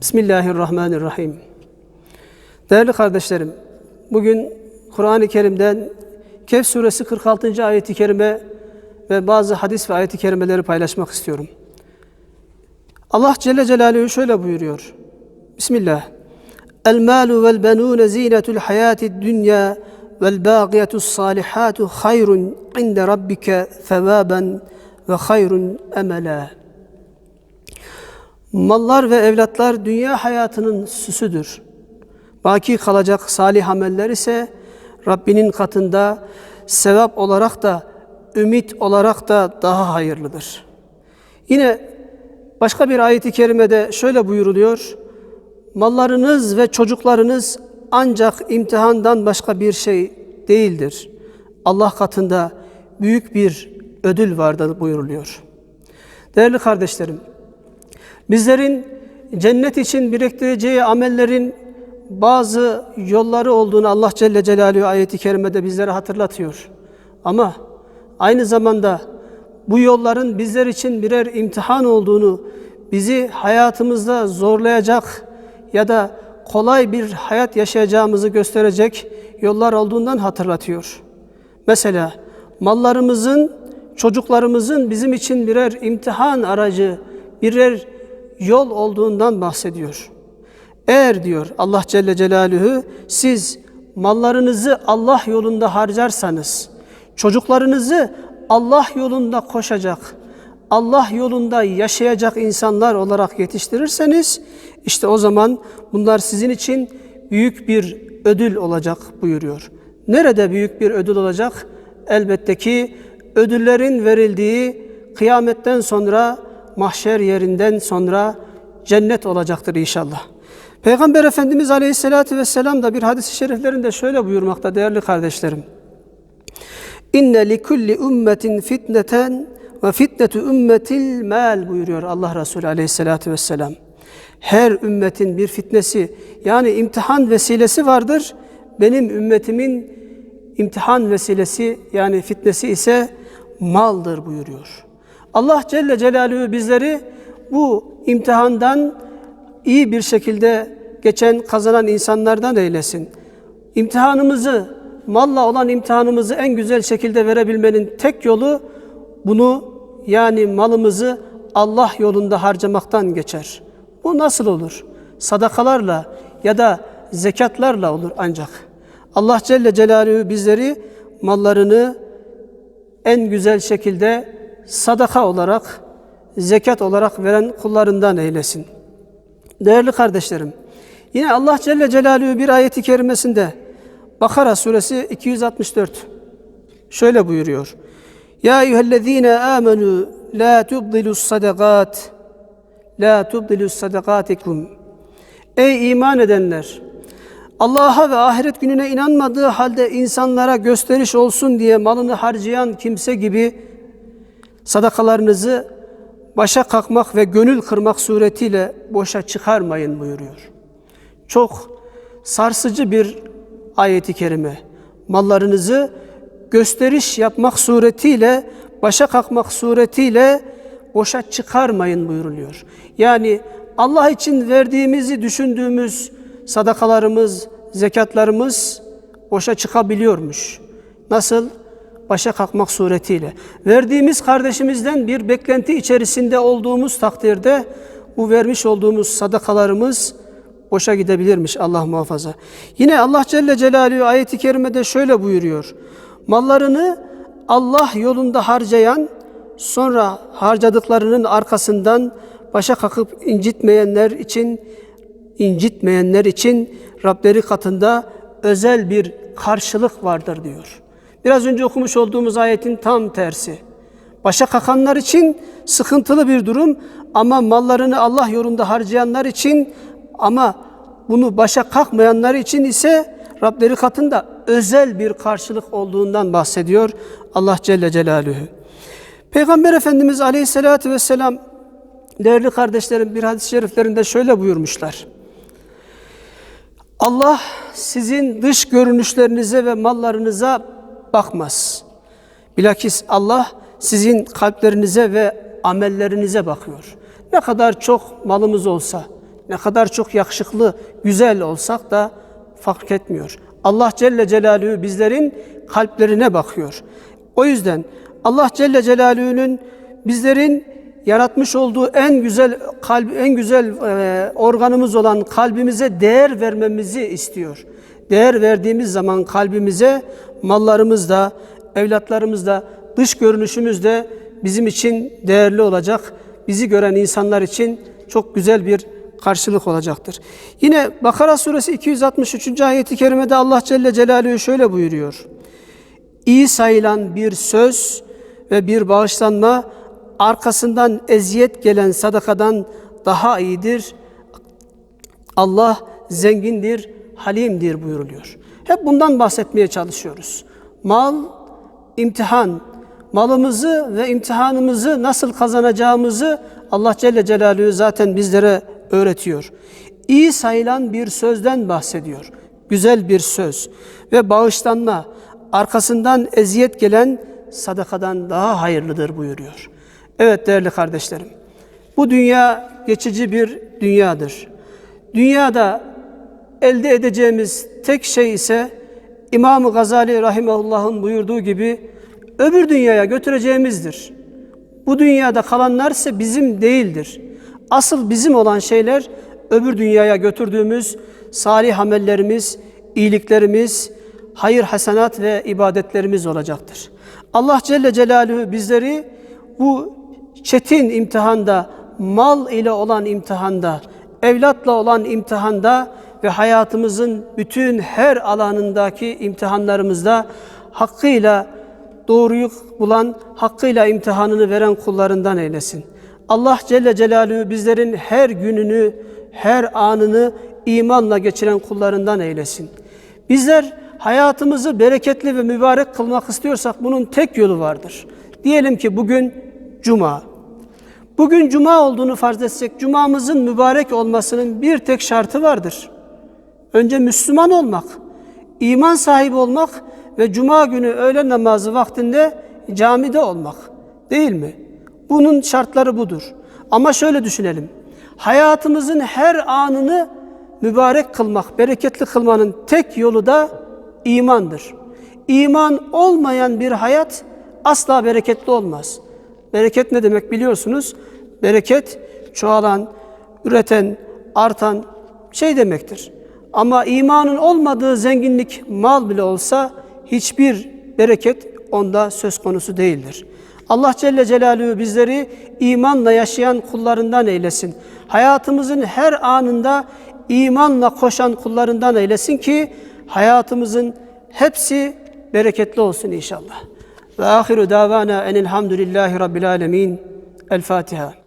Bismillahirrahmanirrahim. Değerli kardeşlerim, bugün Kur'an-ı Kerim'den Kehf suresi 46. ayeti kerime ve bazı hadis ve ayeti kerimeleri paylaşmak istiyorum. Allah Celle Celaluhu şöyle buyuruyor. Bismillah. El malu vel benun zinetul hayatid dünya vel baqiyatus salihatu hayrun inde rabbike sevaben ve hayrun emela. Mallar ve evlatlar dünya hayatının süsüdür. Baki kalacak salih ameller ise Rabbinin katında sevap olarak da ümit olarak da daha hayırlıdır. Yine başka bir ayeti kerimede şöyle buyuruluyor. Mallarınız ve çocuklarınız ancak imtihandan başka bir şey değildir. Allah katında büyük bir ödül vardır buyuruluyor. Değerli kardeşlerim, bizlerin cennet için biriktireceği amellerin bazı yolları olduğunu Allah Celle Celaluhu ayeti kerimede bizlere hatırlatıyor. Ama aynı zamanda bu yolların bizler için birer imtihan olduğunu, bizi hayatımızda zorlayacak ya da kolay bir hayat yaşayacağımızı gösterecek yollar olduğundan hatırlatıyor. Mesela mallarımızın, çocuklarımızın bizim için birer imtihan aracı, birer yol olduğundan bahsediyor. Eğer diyor Allah Celle Celaluhu siz mallarınızı Allah yolunda harcarsanız, çocuklarınızı Allah yolunda koşacak, Allah yolunda yaşayacak insanlar olarak yetiştirirseniz işte o zaman bunlar sizin için büyük bir ödül olacak buyuruyor. Nerede büyük bir ödül olacak? Elbette ki ödüllerin verildiği kıyametten sonra mahşer yerinden sonra cennet olacaktır inşallah. Peygamber Efendimiz Aleyhisselatü Vesselam da bir hadis-i şeriflerinde şöyle buyurmakta değerli kardeşlerim. İnne li kulli ümmetin fitneten ve fitnetu ümmetil mal buyuruyor Allah Resulü Aleyhisselatü Vesselam. Her ümmetin bir fitnesi yani imtihan vesilesi vardır. Benim ümmetimin imtihan vesilesi yani fitnesi ise maldır buyuruyor. Allah Celle Celaluhu bizleri bu imtihandan iyi bir şekilde geçen kazanan insanlardan eylesin. İmtihanımızı, malla olan imtihanımızı en güzel şekilde verebilmenin tek yolu bunu yani malımızı Allah yolunda harcamaktan geçer. Bu nasıl olur? Sadakalarla ya da zekatlarla olur ancak. Allah Celle Celaluhu bizleri mallarını en güzel şekilde sadaka olarak, zekat olarak veren kullarından eylesin. Değerli kardeşlerim, yine Allah Celle Celaluhu bir ayeti kerimesinde Bakara suresi 264 şöyle buyuruyor. Ya eyyühellezine amenu la tubdilus sadakat la tubdilus sadakatikum Ey iman edenler! Allah'a ve ahiret gününe inanmadığı halde insanlara gösteriş olsun diye malını harcayan kimse gibi sadakalarınızı başa kalkmak ve gönül kırmak suretiyle boşa çıkarmayın buyuruyor. Çok sarsıcı bir ayeti kerime. Mallarınızı gösteriş yapmak suretiyle, başa kalkmak suretiyle boşa çıkarmayın buyuruluyor. Yani Allah için verdiğimizi düşündüğümüz sadakalarımız, zekatlarımız boşa çıkabiliyormuş. Nasıl? Başa kalkmak suretiyle. Verdiğimiz kardeşimizden bir beklenti içerisinde olduğumuz takdirde bu vermiş olduğumuz sadakalarımız boşa gidebilirmiş Allah muhafaza. Yine Allah Celle Celaluhu ayeti kerimede şöyle buyuruyor. Mallarını Allah yolunda harcayan sonra harcadıklarının arkasından başa kalkıp incitmeyenler için incitmeyenler için Rableri katında özel bir karşılık vardır diyor. Biraz önce okumuş olduğumuz ayetin tam tersi. Başa kakanlar için sıkıntılı bir durum ama mallarını Allah yolunda harcayanlar için ama bunu başa kalkmayanlar için ise Rableri katında özel bir karşılık olduğundan bahsediyor Allah Celle Celaluhu. Peygamber Efendimiz Aleyhisselatü Vesselam değerli kardeşlerim bir hadis-i şeriflerinde şöyle buyurmuşlar. Allah sizin dış görünüşlerinize ve mallarınıza bakmaz. Bilakis Allah sizin kalplerinize ve amellerinize bakıyor. Ne kadar çok malımız olsa, Ne kadar çok yakışıklı, güzel olsak da fark etmiyor. Allah Celle Celaluhu bizlerin kalplerine bakıyor. O yüzden Allah Celle Celaluhu'nun bizlerin yaratmış olduğu en güzel kalp en güzel e, organımız olan kalbimize değer vermemizi istiyor. Değer verdiğimiz zaman kalbimize mallarımız da, evlatlarımız da, dış görünüşümüz de bizim için değerli olacak. Bizi gören insanlar için çok güzel bir karşılık olacaktır. Yine Bakara suresi 263. ayeti kerimede Allah Celle Celaluhu şöyle buyuruyor. İyi sayılan bir söz ve bir bağışlanma arkasından eziyet gelen sadakadan daha iyidir. Allah zengindir, halimdir buyuruluyor. Hep bundan bahsetmeye çalışıyoruz. Mal, imtihan. Malımızı ve imtihanımızı nasıl kazanacağımızı Allah Celle Celaluhu zaten bizlere öğretiyor. İyi sayılan bir sözden bahsediyor. Güzel bir söz ve bağışlanma arkasından eziyet gelen sadakadan daha hayırlıdır buyuruyor. Evet değerli kardeşlerim. Bu dünya geçici bir dünyadır. Dünyada elde edeceğimiz tek şey ise İmam-ı Gazali Rahimahullah'ın buyurduğu gibi öbür dünyaya götüreceğimizdir. Bu dünyada kalanlar ise bizim değildir. Asıl bizim olan şeyler öbür dünyaya götürdüğümüz salih amellerimiz, iyiliklerimiz, hayır hasenat ve ibadetlerimiz olacaktır. Allah Celle Celaluhu bizleri bu çetin imtihanda, mal ile olan imtihanda, evlatla olan imtihanda ve hayatımızın bütün her alanındaki imtihanlarımızda hakkıyla doğruyu bulan, hakkıyla imtihanını veren kullarından eylesin. Allah Celle Celaluhu bizlerin her gününü, her anını imanla geçiren kullarından eylesin. Bizler hayatımızı bereketli ve mübarek kılmak istiyorsak bunun tek yolu vardır. Diyelim ki bugün cuma. Bugün cuma olduğunu farz etsek cumamızın mübarek olmasının bir tek şartı vardır. Önce Müslüman olmak, iman sahibi olmak ve cuma günü öğle namazı vaktinde camide olmak. Değil mi? Bunun şartları budur. Ama şöyle düşünelim. Hayatımızın her anını mübarek kılmak, bereketli kılmanın tek yolu da imandır. İman olmayan bir hayat asla bereketli olmaz. Bereket ne demek biliyorsunuz? Bereket çoğalan, üreten, artan şey demektir. Ama imanın olmadığı zenginlik mal bile olsa hiçbir bereket onda söz konusu değildir. Allah Celle Celaluhu bizleri imanla yaşayan kullarından eylesin. Hayatımızın her anında imanla koşan kullarından eylesin ki hayatımızın hepsi bereketli olsun inşallah. Ve ahiru davana enilhamdülillahi rabbil alemin. El Fatiha.